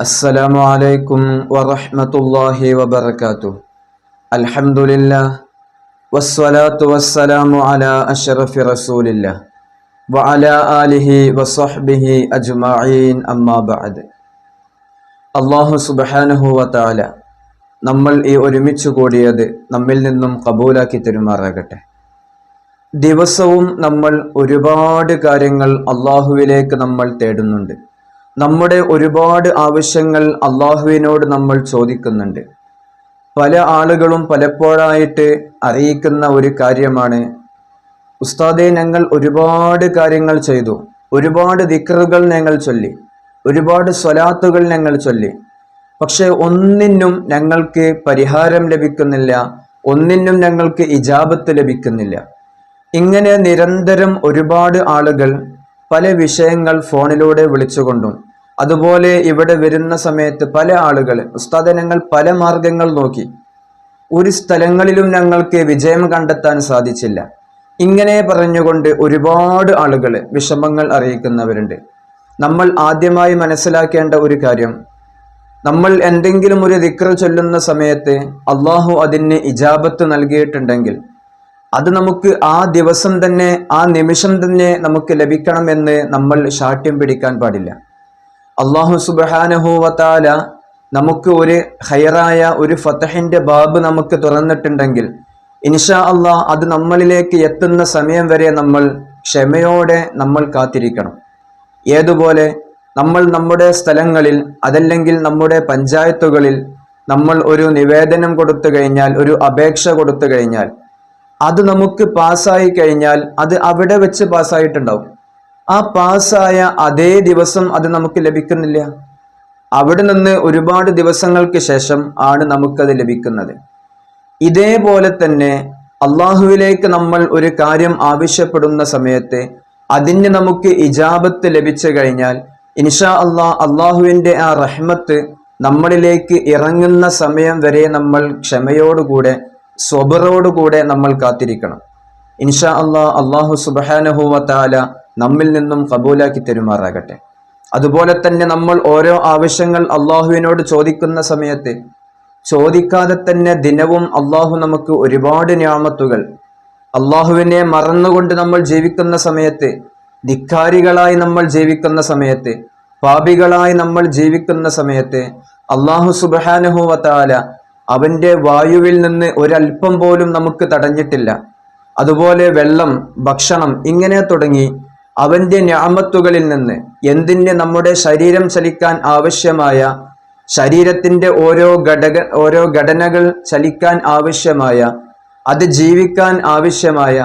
السلام عليكم ورحمة الله وبركاته الحمد لله والصلاة والسلام على أشرف رسول الله وعلى آله وصحبه أجمعين أما بعد അള്ളാഹു സുബഹാനഹു വതാല നമ്മൾ ഈ ഒരുമിച്ച് കൂടിയത് നമ്മിൽ നിന്നും കബൂലാക്കി തെരുമാറാകട്ടെ ദിവസവും നമ്മൾ ഒരുപാട് കാര്യങ്ങൾ അള്ളാഹുവിലേക്ക് നമ്മൾ തേടുന്നുണ്ട് നമ്മുടെ ഒരുപാട് ആവശ്യങ്ങൾ അള്ളാഹുവിനോട് നമ്മൾ ചോദിക്കുന്നുണ്ട്. പല ആളുകളും പലപ്പോഴായിട്ട് അറിയിക്കുന്ന ഒരു കാര്യമാണ് ഉസ്താദെ ഞങ്ങൾ ഒരുപാട് കാര്യങ്ങൾ ചെയ്തു. ഒരുപാട് ദിക്റുകൾ ഞങ്ങൾ ചൊല്ലി. ഒരുപാട് സ്വലാത്തുകൾ ഞങ്ങൾ ചൊല്ലി. പക്ഷെ ഒന്നിനും ഞങ്ങൾക്ക് പരിഹാരം ലഭിക്കുന്നില്ല. ഒന്നിനും ഞങ്ങൾക്ക് ഇജാബത്ത് ലഭിക്കുന്നില്ല. ഇങ്ങനെ നിരന്തരം ഒരുപാട് ആളുകൾ പല വിഷയങ്ങൾ ഫോണിലൂടെ വിളിച്ചുകൊണ്ടും അതുപോലെ ഇവിടെ വരുന്ന സമയത്ത് പല ആളുകൾ ഉസ്താദെ ഞങ്ങൾ പല മാർഗങ്ങൾ നോക്കി. ഒരു സ്ഥലങ്ങളിലും ഞങ്ങൾക്ക് വിജയം കണ്ടെത്താൻ സാധിച്ചില്ല. ഇങ്ങനെ പറഞ്ഞുകൊണ്ട് ഒരുപാട് ആളുകൾ വിഷമങ്ങൾ അറിയിക്കുന്നവരുണ്ട്. നമ്മൾ ആദ്യമായി മനസ്സിലാക്കേണ്ട ഒരു കാര്യം നമ്മൾ എന്തെങ്കിലും ഒരു ദിക്ര ചൊല്ലുന്ന സമയത്ത് അള്ളാഹു അതിന് ഇജാബത്ത് നൽകിയിട്ടുണ്ടെങ്കിൽ അത് നമുക്ക് ആ ദിവസം തന്നെ ആ നിമിഷം തന്നെ നമുക്ക് ലഭിക്കണമെന്ന് നമ്മൾ ശാഠ്യം പിടിക്കാൻ പാടില്ല. അള്ളാഹു സുബഹാനഹുവത്താല നമുക്ക് ഒരു ഹൈറായ ഒരു ഫത്തഹിന്റെ ബാബ് നമുക്ക് തുറന്നിട്ടുണ്ടെങ്കിൽ ഇൻഷാ അള്ളാഹ് അത് നമ്മളിലേക്ക് എത്തുന്ന സമയം വരെ നമ്മൾ ക്ഷമയോടെ നമ്മൾ കാത്തിരിക്കണം. ഏതുപോലെ നമ്മൾ നമ്മുടെ സ്ഥലങ്ങളിൽ അതല്ലെങ്കിൽ നമ്മുടെ പഞ്ചായത്തുകളിൽ നമ്മൾ ഒരു നിവേദനം കൊടുത്തു കഴിഞ്ഞാൽ ഒരു അപേക്ഷ കൊടുത്തു കഴിഞ്ഞാൽ അത് നമുക്ക് പാസ്സായി കഴിഞ്ഞാൽ അത് അവിടെ വെച്ച് പാസ്സായിട്ടുണ്ടാവും. ആ പാസ്സായ അതേ ദിവസം അത് നമുക്ക് ലഭിക്കുന്നില്ല. അവിടെ നിന്ന് ഒരുപാട് ദിവസങ്ങൾക്ക് ശേഷം ആണ് നമുക്കത് ലഭിക്കുന്നത്. ഇതേപോലെ തന്നെ അള്ളാഹുവിലേക്ക് നമ്മൾ ഒരു കാര്യം ആവശ്യപ്പെടുന്ന സമയത്ത് അതിന് നമുക്ക് ഇജാബത്ത് ലഭിച്ചു കഴിഞ്ഞാൽ ഇൻഷാ അള്ളാഹ് അള്ളാഹുവിന്റെ ആ റഹ്മത്ത് നമ്മളിലേക്ക് ഇറങ്ങുന്ന സമയം വരെ നമ്മൾ ക്ഷമയോടുകൂടെ സ്വബറോടുകൂടെ നമ്മൾ കാത്തിരിക്കണം. ഇൻഷാ അള്ളാഹ് അള്ളാഹു സുബാനഹുവ താല നമ്മിൽ നിന്നും കബൂലാക്കി തെരുമാറാകട്ടെ. അതുപോലെ തന്നെ നമ്മൾ ഓരോ ആവശ്യങ്ങൾ അള്ളാഹുവിനോട് ചോദിക്കുന്ന സമയത്ത് ചോദിക്കാതെ തന്നെ ദിനവും അള്ളാഹു നമുക്ക് ഒരുപാട് ഞാമത്തുകൾ. അള്ളാഹുവിനെ മറന്നുകൊണ്ട് നമ്മൾ ജീവിക്കുന്ന സമയത്ത് ധിക്കാരികളായി നമ്മൾ ജീവിക്കുന്ന സമയത്ത് പാപികളായി നമ്മൾ ജീവിക്കുന്ന സമയത്ത് അള്ളാഹു സുബാനുഹുവത്താല അവന്റെ വായുവിൽ നിന്ന് ഒരല്പം പോലും നമുക്ക് തടഞ്ഞിട്ടില്ല. അതുപോലെ വെള്ളം ഭക്ഷണം ഇങ്ങനെ തുടങ്ങി അവന്റെ ഞാമത്തുകളിൽ നിന്ന് എന്തിന് നമ്മുടെ ശരീരം ചലിക്കാൻ ആവശ്യമായ ശരീരത്തിന്റെ ഓരോ ഘടക ഓരോ ഘടനകൾ ചലിക്കാൻ ആവശ്യമായ അത് ജീവിക്കാൻ ആവശ്യമായ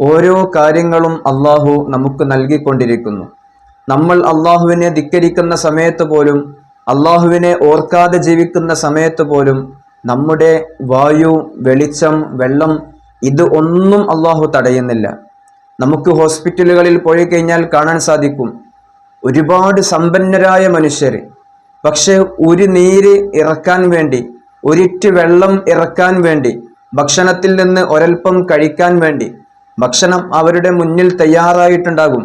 ഓരോ കാര്യങ്ങളും അള്ളാഹു നമുക്ക് നൽകിക്കൊണ്ടിരിക്കുന്നു. നമ്മൾ അള്ളാഹുവിനെ ധിക്കരിക്കുന്ന സമയത്ത് പോലും അള്ളാഹുവിനെ ഓർക്കാതെ ജീവിക്കുന്ന സമയത്ത് പോലും നമ്മുടെ വായു വെളിച്ചം വെള്ളം ഇത് ഒന്നും അള്ളാഹു തടയുന്നില്ല. നമുക്ക് ഹോസ്പിറ്റലുകളിൽ പോയി കഴിഞ്ഞാൽ കാണാൻ സാധിക്കും. ഒരുപാട് സമ്പന്നരായ മനുഷ്യർ. പക്ഷെ ഒരു നീര് ഇറക്കാൻ വേണ്ടി ഒരിറ്റ് വെള്ളം ഇറക്കാൻ വേണ്ടി ഭക്ഷണത്തിൽ നിന്ന് ഒരൽപ്പം കഴിക്കാൻ വേണ്ടി ഭക്ഷണം അവരുടെ മുന്നിൽ തയ്യാറായിട്ടുണ്ടാകും.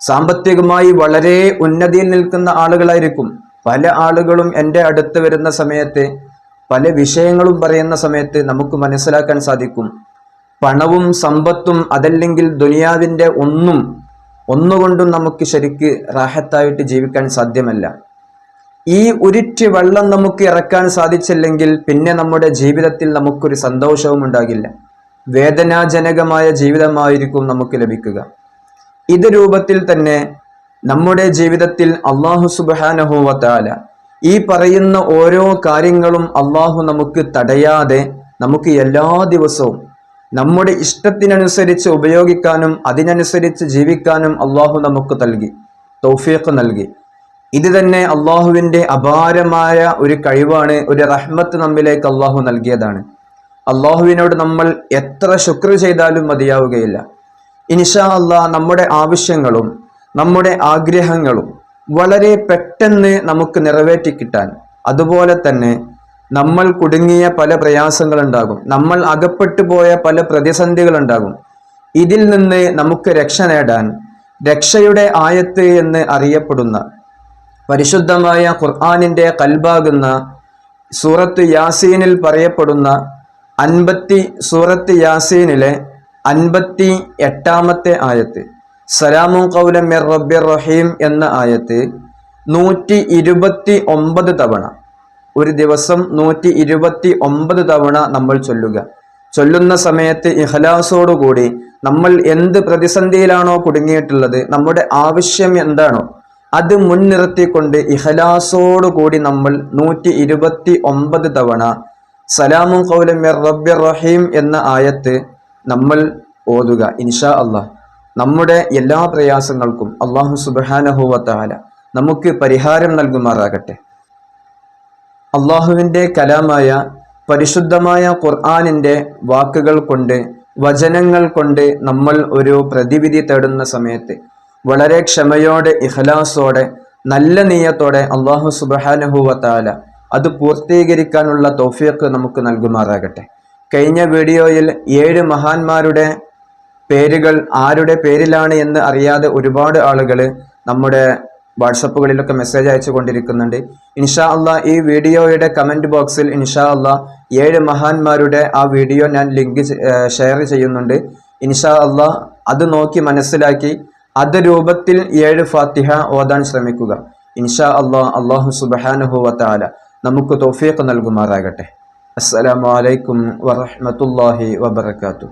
സാമ്പത്തികമായി വളരെ ഉന്നതിയിൽ നിൽക്കുന്ന ആളുകളായിരിക്കും. പല ആളുകളും എന്റെ അടുത്ത് വരുന്ന സമയത്ത് പല വിഷയങ്ങളും പറയുന്ന സമയത്ത് നമുക്ക് മനസ്സിലാക്കാൻ സാധിക്കും. പണവും സമ്പത്തും അതല്ലെങ്കിൽ ദുനിയാവിന്റെ ഒന്നും ഒന്നുകൊണ്ടും നമുക്ക് ശരിക്ക് റാഹത്തായിട്ട് ജീവിക്കാൻ സാധ്യമല്ല. ഈ ഉരുറ്റ് വെള്ളം നമുക്ക് ഇറക്കാൻ സാധിച്ചില്ലെങ്കിൽ പിന്നെ നമ്മുടെ ജീവിതത്തിൽ നമുക്കൊരു സന്തോഷവും ഉണ്ടാകില്ല. വേദനാജനകമായ ജീവിതമായിരിക്കും നമുക്ക് ലഭിക്കുക. ഇത് രൂപത്തിൽ തന്നെ നമ്മുടെ ജീവിതത്തിൽ അള്ളാഹു സുബാനഹുവത്താല ഈ പറയുന്ന ഓരോ കാര്യങ്ങളും അള്ളാഹു നമുക്ക് തടയാതെ നമുക്ക് എല്ലാ ദിവസവും നമ്മുടെ ഇഷ്ടത്തിനനുസരിച്ച് ഉപയോഗിക്കാനും അതിനനുസരിച്ച് ജീവിക്കാനും അള്ളാഹു നമുക്ക് നൽകി തൗഫീഖ് നൽകി. ഇത് തന്നെ അള്ളാഹുവിന്റെ അപാരമായ ഒരു കഴിവാണ് ഒരു റഹ്മത്ത് നമ്മിലേക്ക് അള്ളാഹു നൽകിയതാണ്. അള്ളാഹുവിനോട് നമ്മൾ എത്ര ശുക്ർ ചെയ്താലും മതിയാവുകയില്ല. ഇൻഷാ അള്ളാഹ് നമ്മുടെ ആവശ്യങ്ങളും നമ്മുടെ ആഗ്രഹങ്ങളും വളരെ പെട്ടെന്ന് നമുക്ക് നിറവേറ്റി കിട്ടാൻ. അതുപോലെ തന്നെ നമ്മൾ കുടുങ്ങിയ പല പ്രയാസങ്ങളുണ്ടാകും. നമ്മൾ അകപ്പെട്ടു പോയ പല പ്രതിസന്ധികളുണ്ടാകും. ഇതിൽ നിന്ന് നമുക്ക് രക്ഷ നേടാൻ രക്ഷയുടെ ആയത്ത് എന്ന് അറിയപ്പെടുന്ന പരിശുദ്ധമായ ഖുർആാനിന്റെ കൽബാകുന്ന സൂറത്ത് യാസീനിൽ പറയപ്പെടുന്ന അൻപത്തി സൂറത്ത് യാസീനിലെ അൻപത്തി എട്ടാമത്തെ ആയത്ത് സലാമു കൗലം മിർ റബ്ബിർ റഹീം എന്ന ആയത്ത് നൂറ്റി ഇരുപത്തി ഒമ്പത് തവണ. ഒരു ദിവസം നൂറ്റി ഇരുപത്തി ഒമ്പത് തവണ നമ്മൾ ചൊല്ലുക. ചൊല്ലുന്ന സമയത്ത് ഇഹലാസോടുകൂടി നമ്മൾ എന്ത് പ്രതിസന്ധിയിലാണോ കുടുങ്ങിയിട്ടുള്ളത് നമ്മുടെ ആവശ്യം എന്താണോ അത് മുൻനിർത്തിക്കൊണ്ട് ഇഹലാസോടുകൂടി നമ്മൾ നൂറ്റി ഇരുപത്തി ഒമ്പത് തവണ സലാമു കൗലം മിർ റബ്ബിർ റഹീം എന്ന ആയത്ത് നമ്മൾ ഓതുക ഇൻഷാ അള്ളാഹ്. നമ്മുടെ എല്ലാ പ്രയാസങ്ങൾക്കും അള്ളാഹു സുബാനഹുവത്താല നമുക്ക് പരിഹാരം നൽകുമാറാകട്ടെ. അള്ളാഹുവിന്റെ കലാമായ പരിശുദ്ധമായ ഖുർആാനിന്റെ വാക്കുകൾ കൊണ്ട് വചനങ്ങൾ കൊണ്ട് നമ്മൾ ഒരു പ്രതിവിധി തേടുന്ന സമയത്ത് വളരെ ക്ഷമയോടെ ഇഖലാസോടെ നല്ല നീയത്തോടെ അള്ളാഹു സുബഹാനുഹൂവത്താല അത് പൂർത്തീകരിക്കാനുള്ള തോഫിയൊക്കെ നമുക്ക് നൽകുമാറാകട്ടെ. കഴിഞ്ഞ വീഡിയോയിൽ ഏഴ് മഹാന്മാരുടെ പേരുകൾ ആരുടെ പേരിലാണ് എന്ന് അറിയാതെ ഒരുപാട് ആളുകൾ നമ്മുടെ വാട്സപ്പുകളിലൊക്കെ മെസ്സേജ് അയച്ചു കൊണ്ടിരിക്കുന്നുണ്ട് ഇൻഷാ അള്ളാ ഈ വീഡിയോയുടെ കമന്റ് ബോക്സിൽ ഇൻഷാ അള്ളാ ഏഴ് മഹാന്മാരുടെ ആ വീഡിയോ ഞാൻ ലിങ്ക് ഷെയർ ചെയ്യുന്നുണ്ട്. ഇൻഷാ അള്ളാ അത് നോക്കി മനസ്സിലാക്കി അത് രൂപത്തിൽ ഏഴ് ഫാത്തിഹ ഓതാൻ ശ്രമിക്കുക. ഇൻഷാ അള്ളാ അള്ളാഹു സുബാനുഹു വത്താല നമുക്ക് തോഫിയൊക്കെ നൽകുമാറാകട്ടെ. അസ്സലാമലൈക്കും വറഹമത്തല്ലാഹി വബർക്കാത്തു